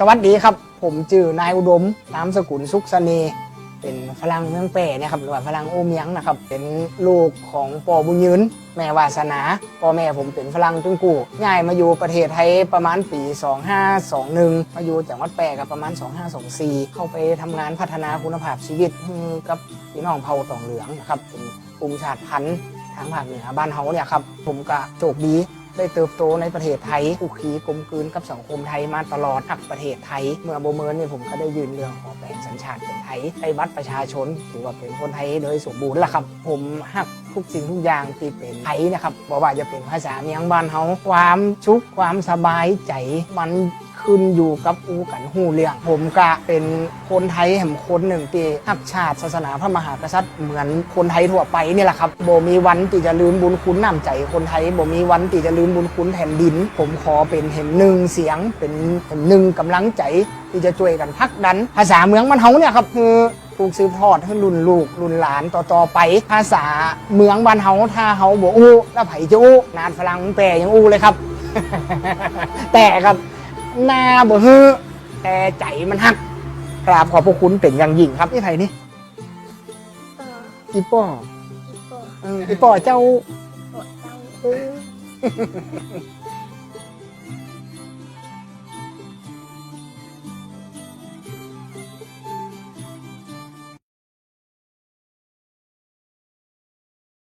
สวัสดีครับ ผมจื่อนายอุดมนามสกุลสุขเสน่เป็นฝรั่งเมืองแปรเนี่ยครับหรือว่าฝรั่งโอเมียงนะครับ เป็นลูกของปอบุญยืน แม่วาสนาพ่อแม่ผมเป็นฝรั่งจุงกูย้ายมาอยู่ประเทศไทยประมาณปี 2521 มาอยู่จังหวัดแปรกับประมาณ 2524 เข้าไปทำงานพัฒนาคุณภาพชีวิตกับพี่น้องเผ่าตองเหลืองนะครับเป็นกลุ่มชาติพันธุ์ทางภาคเหนือบ้านเฮาเนี่ยครับผมก็โชคดี ได้เติบโตในประเทศไทยคุกคีกลมกลืนกับสังคมไทยมาตลอดหักประเทศไทย เมื่อโบเมินเนี่ยผมก็ได้ยืนเรื่องขอแปลงสัญชาติเป็นไทยได้บัตรประชาชนถือว่าเป็นคนไทยโดยสมบูรณ์ละครับ ผมหักทุกสิ่งทุกอย่างที่เป็นไทยนะครับบอกว่าจะเป็นภาษาเมียงบ้านเฮาความชุกความสบายใจมัน ขึ้นอยู่กับอูกันหูเรื่องผมก็เป็นคนไทยแห่งคนหนึ่งที่หักชาติศาสนาพระมหากษัตริย์เหมือนคนไทยทั่วไปนี่แหละครับโบมีวันที่จะลืมบุญคุณน้ำใจคนไทยโบมีวันที่จะลืมบุญคุณแผ่นดิน ผมขอเป็นเห็นหนึ่งเสียง เป็นเห็นหนึ่งกำลังใจที่จะช่วยกันพักดัน ภาษาเมืองมันเฮาเนี่ยครับคือถูกสืบทอดให้รุ่นลูกรุ่นหลานต่อๆไป ภาษาเมืองบ้านเฮาถ้าเฮาบ่อู้แล้วไผจะอู้นานฝรั่งแปลยังอู้เลยครับ แต่ครับ หน้าบ่ฮือแต่ใจมันฮักกราบขอบพระคุณเป็นอย่างยิ่งครับนี่ไผนี่เอออีป้ออีโปเอออีป้อเจ้าโปเจ้าเออ